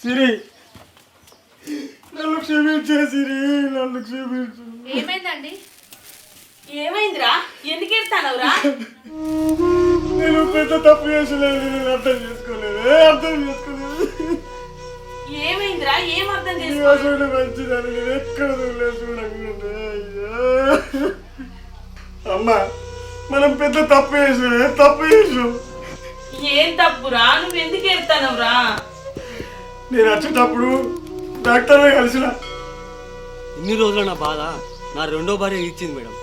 సిరి. నన్ను క్షమించే సిరి నన్ను క్షమించు. ఏమైందండి? ఏమైందిరా? ఎందుకు ఎడతానవురా నేను పెద్ద తప్పు చేసలేదు నేను అర్థం చేసుకోలేదు. ఏ అర్థం చేసుకోలేదు? ఏమైందిరా? ఏం అర్థం ఈ చేసుకో వసూలు మంచిదని నేను ఎక్కడ చూడలేదు చూడకుంటే అయ్యో. అమ్మా మనం పెద్ద తప్పు చేసినా తప్పు చేసాం. ఏం తప్పురా? నువ్వు ఎందుకు ఎడతానవురా నేను వచ్చేటప్పుడు డాక్టర్ని కలిసిన. ఇన్ని రోజులు నా బాధ నా రెండో భార్య ఇచ్చింది మేడం.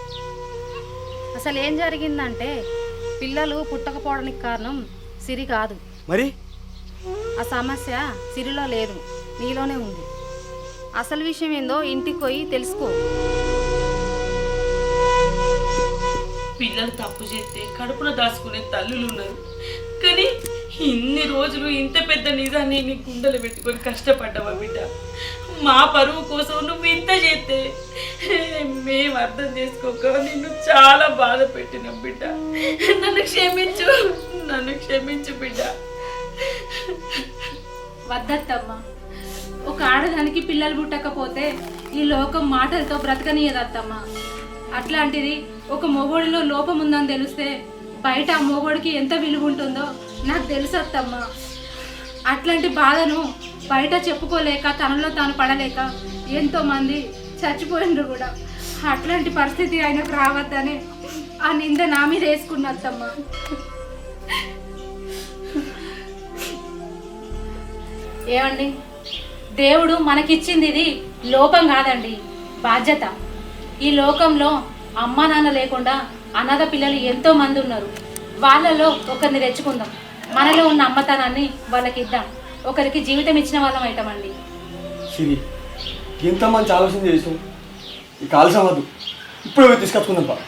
అసలు ఏం జరిగిందంటే పిల్లలు పుట్టకపోవడానికి కారణం సిరి కాదు. మరి? ఆ సమస్య సిరిలో లేదు నీలోనే ఉంది. అసలు విషయం ఏందో ఇంటికి పోయి తెలుసుకో. పిల్లలు తప్పు చేస్తే కడుపున దాచుకునే తల్లులు ఉన్నారు. కానీ రోజులు ఇంత పెద్ద నిజాన్ని నీ గుండెలు పెట్టుకొని కష్టపడ్డావా బిడ్డ? మా పరువు కోసం నువ్వు ఇంత చేస్తే మేము అర్థం చేసుకోక నిన్ను చాలా బాధ పెట్టిన బిడ్డ. నన్ను క్షమించు నన్ను క్షమించు బిడ్డ. వద్దత్తమ్మా. ఒక ఆడదానికి పిల్లలు పుట్టకపోతే ఈ లోకం మాటలతో బ్రతకనీయదత్తమ్మా. అట్లాంటిది ఒక మొగోడిలో లోపం ఉందని తెలిస్తే బయట ఆ మొగోడికి ఎంత విలువ ఉంటుందో నాకు తెలుసత్తమ్మా అట్లాంటి బాధను బయట చెప్పుకోలేక తనలో తాను పడలేక ఎంతో మంది చచ్చిపోయిండ్రు కూడా. అట్లాంటి పరిస్థితి ఆయనకు రావద్దని ఆ నింద నా మీద వేసుకున్నత్తమ్మా ఏమండి? దేవుడు మనకిచ్చింది ఇది లోపం కాదండి బాధ్యత. ఈ లోకంలో అమ్మ నాన్న లేకుండా అనాథ పిల్లలు ఎంతో మంది ఉన్నారు. వాళ్ళలో ఒకరిని తెచ్చుకుందాం. మనలో ఉన్న అమ్మతనాన్ని వాళ్ళకి ఇద్దాం ఒకరికి జీవితం ఇచ్చిన వాళ్ళం అవుతామండి సిరి ఎంత మంచి ఆలోచన చేసాం ఇక కాల్సిన వద్దు. ఇప్పుడు పోయి తీసుకొచ్చుకుందాం